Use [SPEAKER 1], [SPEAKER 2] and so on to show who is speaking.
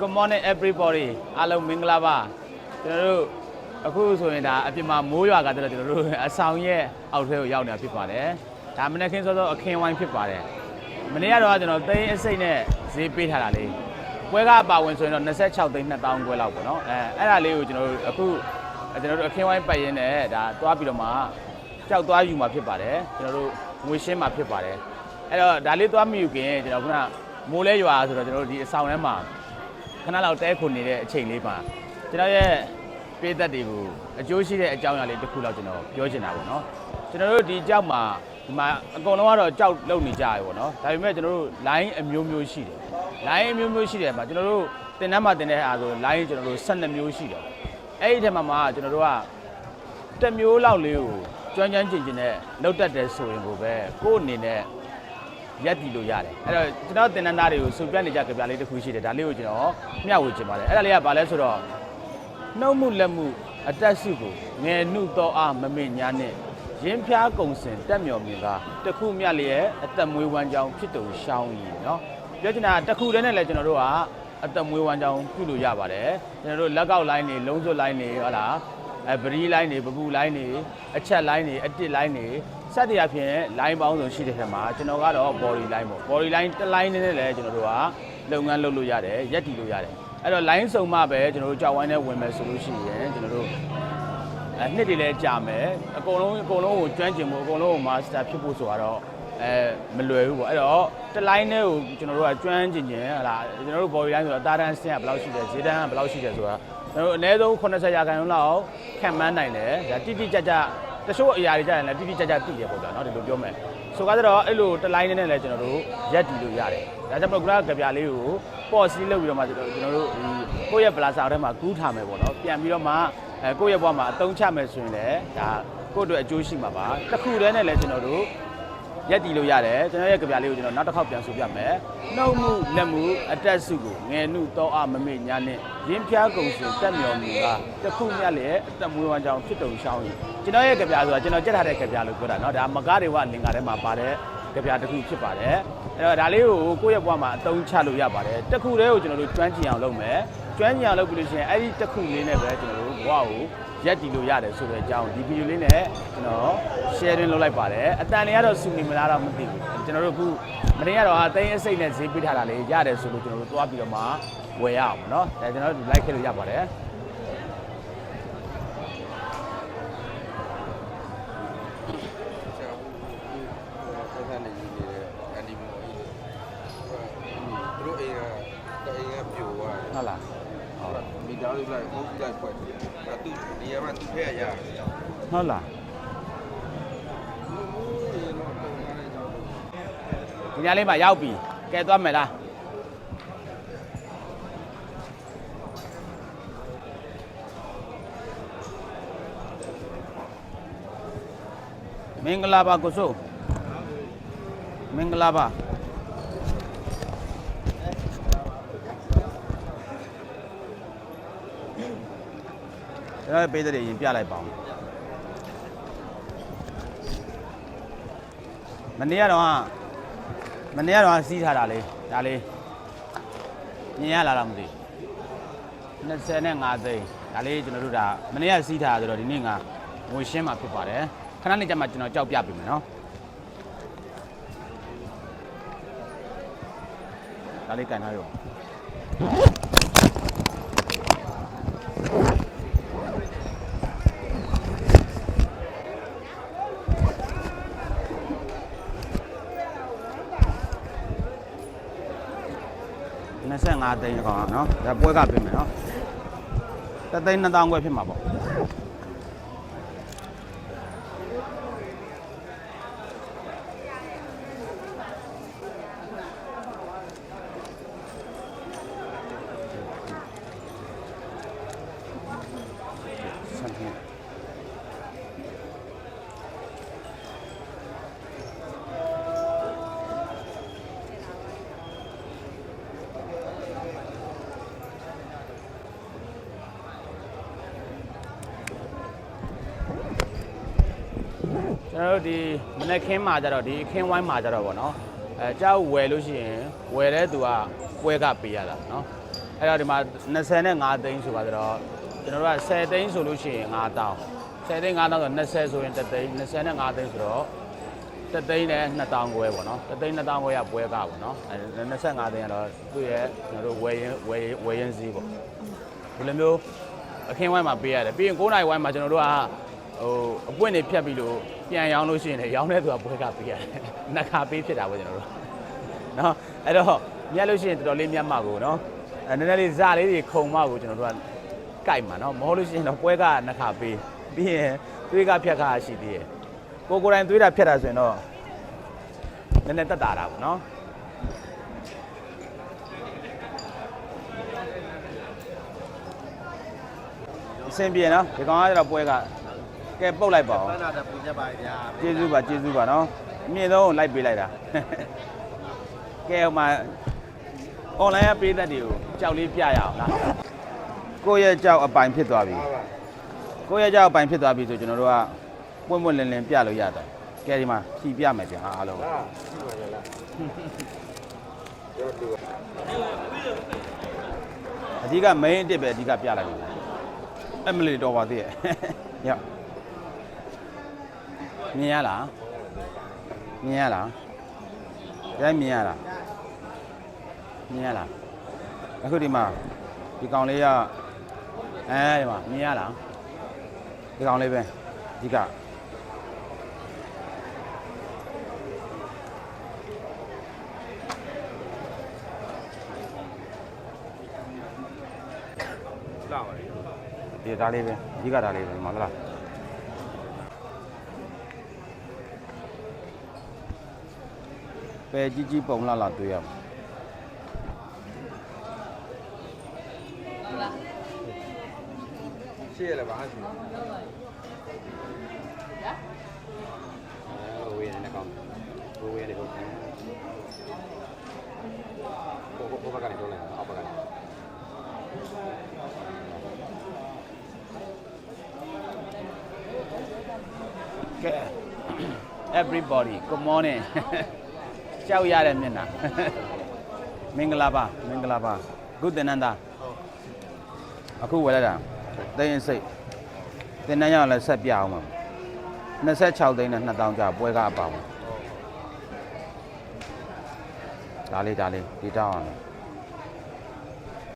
[SPEAKER 1] Good morning everybody အားလုံးမင်္ဂလာပါကျွန်တော်တို့အခုဆိုရင်ဒါအပြင်မှာမိုးရွာကတည်းကကျွန်တော်တို့အဆောင်ရဲ့အောက်ထဲကိုရောက်နေတာဖြစ်ပါတယ်ဒါမနေ့ကင်းစောစောအခင်းဝိုင်းဖြစ်ပါတယ်မနေ့ကတော့ကျွန်တော်သိန်းအစိမ့်နဲ့ဈေးပေးထားတာလေးပွဲကပါဝင်ဆိုရင်တော့26သိန်း2000ကျွဲလောက်ပေါ့နော်အဲအဲ့ဒါလေးကိုကျွန်တော်တို့အခုကျွန်တော်တို့အခင်းဝိုင်းပတ်ရင်းနဲ့ဒါတွားပြီးတော့မှကြောက်သွားယူမှာဖြစ်ပါတယ်ကျွန်တော်တို့ငွေရှင်းမှာဖြစ်ပါတယ်အဲ့တော့ဒါလေးတွားမယူခင်ကျွန်တော်ခုနမိုးလဲရွာဆိုတော့ကျွန်တော်တို့ဒီအဆောင်ထဲမှာ ဏလောက်တဲခုန်နေတဲ့အချိန်လေးမှာကျွန်တော်ရဲ့ပေးသက်တွေကိုအကျိုးရှိတဲ့အကြောင်းအရာလေးတစ်ခုလောက်ကျွန်တော်ပြောချင်တာပေါ့နော်ကျွန်တော်တို့ဒီကြောက်မှာဒီမှာအကုန်လုံးကတော့ကြောက်လုံနေကြရပေါ့နော်ဒါပေမဲ့ကျွန်တော်တို့ line အမျိုးမျိုးရှိတယ် line အမျိုးမျိုးရှိတယ်မှာကျွန်တော်တို့တင်တန်းမှာတင်တဲ့အားဆို line ကျွန်တော်တို့12မျိုးရှိတယ်အဲ့ဒီထဲမှာမှာကျွန်တော်တို့ကတစ်မျိုးလောက်လေးကိုကျွမ်းကျွမ်းကျင်ကျင်နဲ့လောက်တတ်တယ်ဆိုရင်ကိုပဲကိုယ့်အနေနဲ့ ရက်တည်လို့ရတယ်အဲ့တော့ကျွန်တော်တင်နန်းသားတွေကိုစုပြနေကြကြပြလေးတစ်ခုရှိတယ်ဒါလေးကိုကျွန်တော်မျှဝေချင်ပါတယ်အဲ့ဒါလေးကဘာလဲဆိုတော့နှုတ်မှုလက်မှုအတက်စုကိုငယ်နှုတော့အားမမေ့ညာနဲ့ရင်းဖျားကုံစင်တက်မြော်မြင်ကတခုမြတ်လျက်အသက်မွေးဝမ်းကြောင်းဖြစ်တူရှောင်းကြီးเนาะပြောချင်တာကတခုတည်းနဲ့လည်းကျွန်တော်တို့ကအသက်မွေးဝမ်းကြောင်းပြုလို့ရပါတယ်ကျွန်တော်တို့လက်ကောက်လိုင်းတွေလုံးစွပ်လိုင်းတွေဟုတ်လား အဲပရီးလိုင်းတွေပပူလိုင်းတွေအချက်လိုင်းတွေအတစ်လိုင်းတွေစက်တရားဖြင့် line ပေါင်းစုံရှိတဲ့ထက်မှာကျွန်တော်ကတော့ body line ပေါ့ body line တစ် line နဲ့လည်းကျွန်တော်တို့ကလုပ်ငန်းလုပ်လို့ရတယ်ရက်တည်လို့ရတယ်အဲ့တော့ line စုံမှပဲကျွန်တော်တို့ကြောက်ဝိုင်းနဲ့ဝင်မယ်ဆိုလို့ရှိရင်ကျွန်တော်တို့အဲနှစ်တွေလည်းကြာမယ်အကုန်လုံးအကုန်လုံးကိုကျွမ်းကျင်ဖို့အကုန်လုံးကို master ဖြစ်ဖို့ဆိုတော့အဲမလွယ်ဘူးပေါ့အဲ့တော့တစ် line နဲ့ကိုကျွန်တော်တို့ကကျွမ်းကျင်ကျင်ဟလာကျွန်တော်တို့ body line ဆိုတော့တာတန်းစင်ကဘယ်လောက်ရှိတယ်ဈေးတန်းကဘယ်လောက်ရှိတယ်ဆိုတာ ကျွန်တော်တို့အနည်းဆုံး80ရာခိုင်နှုန်းလောက်ခံမှန်းနိုင်တယ်ဒါတိတိကျကျတချို့အရာတွေကြာရင်လည်းတိတိကျကျသိရပေါ့ဗျာเนาะဒီလိုပြောမယ်ဆိုကားတော့အဲ့လိုတစ် line နဲ့လည်းကျွန်တော်တို့ရက်တည်လို့ရတယ်ဒါကြောင့်မို့ကကြပြလေးကိုပေါ့စီးလုပ်ပြီးတော့မှကျွန်တော်တို့ဒီကိုယ့်ရဲ့ plaza ထဲမှာကူးထားမယ်ပေါ့နော်ပြန်ပြီးတော့မှအဲကိုယ့်ရဲ့ဘဝမှာအသုံးချမယ်ဆိုရင်လည်းဒါကိုယ့်အတွက်အကျိုးရှိမှာပါတစ်ခုတည်းနဲ့လည်းကျွန်တော်တို့ ရက်တီလို့ရတယ်ကျွန်တော်ရဲ့ကြပြလေးကိုကျွန်တော်နောက်တစ်ခေါက်ပြန်ဆိုပြမယ်နှုတ်မှုလက်မှုအတက်စုကိုငယ်နှုတော့အမမေ့ညာနဲ့ရင်းဖျားကုံစင်တက်မြော်မူကတခုမြတ်လည်းအသက်မွေးဝမ်းကြောင်းဖြစ်တုံရှောင်းကြီးကျွန်တော်ရဲ့ကြပြဆိုတာကျွန်တော်ကြက်ထားတဲ့ကြပြလို့ပြောတာเนาะဒါမကားတွေကလင်္ကာထဲမှာပါတဲ့ကြပြတစ်ခုဖြစ်ပါတယ်အဲ့တော့ဒါလေးကိုကိုယ့်ရဲ့ဘဝမှာအသုံးချလို့ရပါတယ်တစ်ခုတည်းကိုကျွန်တော်တို့ကျွမ်းကျင်အောင်လုပ်မယ် ကျွမ်းကျင်အောင်လုပ်ပြီးလို့ရှိရင်အဲ့ဒီတစ်ခုလေးနဲ့ပဲကျွန်တော်တို့ဘဝကိုရက်တည်လို့ရတယ်ဆိုတဲ့အကြောင်းဒီဗီဒီယိုလေးနဲ့ကျွန်တော် sharing လုပ်လိုက်ပါတယ်အတန်လေးကတော့စုနေမလားတော့မသိဘူးကျွန်တော်တို့အခုမနေ့ကတော့အသိန်းအစိတ်နဲ့ဈေးပေးထားတာလေးရတယ်ဆိုလို့ကျွန်တော်တို့သွားပြီးတော့မှဝယ်ရအောင်เนาะဒါကျွန်တော်တို့ like ခဲ့လို့ရပါတယ်
[SPEAKER 2] သားစုလိုက်ဟုတ်လိုက်ဖွက်ဒါသူဒီရမှာသူဖက်ရရတယ်
[SPEAKER 1] ဟုတ်လားဒီညလေးမှာရောက်ပြီကဲသွားမယ်လားမင်္ဂလာပါကိုစိုးမင်္ဂလာပါ ကျွန်တော်ပေးတဲ့ရင်ပြလိုက်ပါဦးမနေ့ကတော့မနေ့ကတော့စီးထားတာလေဒါလေးမြင်ရလာတော့မသိ25သိန်းဒါလေးကျွန်တော်တို့ဒါမနေ့ကစီးထားတာဆိုတော့ဒီနေ့ငါငွေရှင်းမှာဖြစ်ပါတယ်ခဏနေကြမှာကျွန်တော်ကြောက်ပြပေးမယ်နော်ဒါလေးကန်ထားရော 25သိန်းကောင်နော်ဒါပွဲကပြင်မယ်နော်တသိန်း2000ခွဲဖြစ်မှာပေါ့ ကျွန်တော်တို့ဒီမနက်ခင်းမှာကြတော့ဒီအခင်းဝိုင်းမှာကြတော့ဗောနော်အဲကြောက်ဝယ်လို့ရှိရင်ဝယ်တဲ့သူကပွဲကပေးရတာနော်အဲ့တော့ဒီမှာ25သိန်းဆိုပါတော့ကျွန်တော်တို့က10သိန်းဆိုလို့ရှိရင်5တောင်း10သိန်း5တောင်းဆို20ဆိုရင်3သိန်း25သိန်းဆိုတော့3သိန်းနဲ့2တောင်းခွဲပေါ့နော်3သိန်း2တောင်းခွဲရပွဲကပေါ့နော်25သိန်းကတော့သူ့ရဲ့ကျွန်တော်တို့ဝယ်ရင်ဝယ်ဝယ်ရင်ဈေးပေါ့ဒီလိုမျိုးအခင်းဝိုင်းမှာပေးရတယ်ပြီးရင်9နိုင်ဝိုင်းမှာကျွန်တော်တို့က ဟိုအပွင့်တွေဖြတ်ပြီးလို့ပြန်ရောင်းလို့ရှိရင်လည်းရောင်းတဲ့သူကပွဲကပေးရတယ်နှစ်ခါပေးဖြစ်တာပေါ့ကျွန်တော်တို့နော်အဲ့တော့မြတ်လို့ရှိရင်တော်တော်လေးမြတ်မှာကိုနော်အဲနည်းနည်းလေးဇာလေးတွေခုံမကိုကျွန်တော်တို့ကကြိုက်မှာနော်မဟုတ်လို့ရှိရင်တော့ပွဲကနှစ်ခါပေးပြီးရင်သွေးကဖြတ်ခါရှိသေးတယ်ကိုကိုယ်တိုင်သွေးတာဖြတ်တာဆိုရင်တော့နည်းနည်းတက်တာတာပေါ့နော်အဆင်ပြေနော်ဒီကောင်ကကျတော့ပွဲက ကဲပုတ်လိုက်ပါဦး
[SPEAKER 3] ပန်းနာတပူချက်ပါဗျာ
[SPEAKER 1] ကျေးဇူးပါကျေးဇူးပါနော်အမြင့်ဆုံးကိုလိုက်ပေးလိုက်တာကဲဟိုမှာ online ကပေးသက်တွေကိုကြောက်လေးပြရအောင်လားကိုယ့်ရဲ့ကြောက်အပိုင်ဖြစ်သွားပြီကိုယ့်ရဲ့ကြောက်အပိုင်ဖြစ်သွားပြီဆိုကျွန်တော်တို့ကပွင့်ပွင့်လင်းလင်းပြလို့ရတယ်ကဲဒီမှာဖြီပြမယ်ဗျာအားလုံး
[SPEAKER 2] လားရှိပါရဲ့လားကျော်တူ
[SPEAKER 1] အဓိက main အတစ်ပဲအဓိကပြလိုက်ပြီအမလီတော်ပါသေးရဲ့ရောက် မြင်ရလားမြင်ရလားကြိုင်းမြင်ရလားမြင်ရလားအခုဒီမှာဒီကောင်လေးကအဲဒီမှာမြင်ရလားဒီကောင်လေးပဲအဓိက
[SPEAKER 2] လာပါလေ
[SPEAKER 1] ဒီဒါလေးပဲအဓိကဒါလေးပဲဒီမှာဟုတ်လား ပဲကြီးကြီးပုံလာလာတွေ့ရမှာ
[SPEAKER 2] ရှေ့ရလားဘာရှိအဲဝေးနေကောင်းဝေးနေကောင်းကိုကိုကိုဘကနေတော့လဲအောက်ဘကနေ
[SPEAKER 1] ကဲ everybody good morning ကြောက်ရတဲ့မျက်နှာမင်္ဂလာပါမင်္ဂလာပါဂုတ္တနန္ဒာအခုဝယ်လိုက်တာသိရင်စိတ်တင်နှန်းရအောင်လည်းဆက်ပြအောင်ပါ26သိန်းနဲ့2000ကျပွဲကားအပေါင်းဒါလေးဒါလေးဒီတောင်းအောင်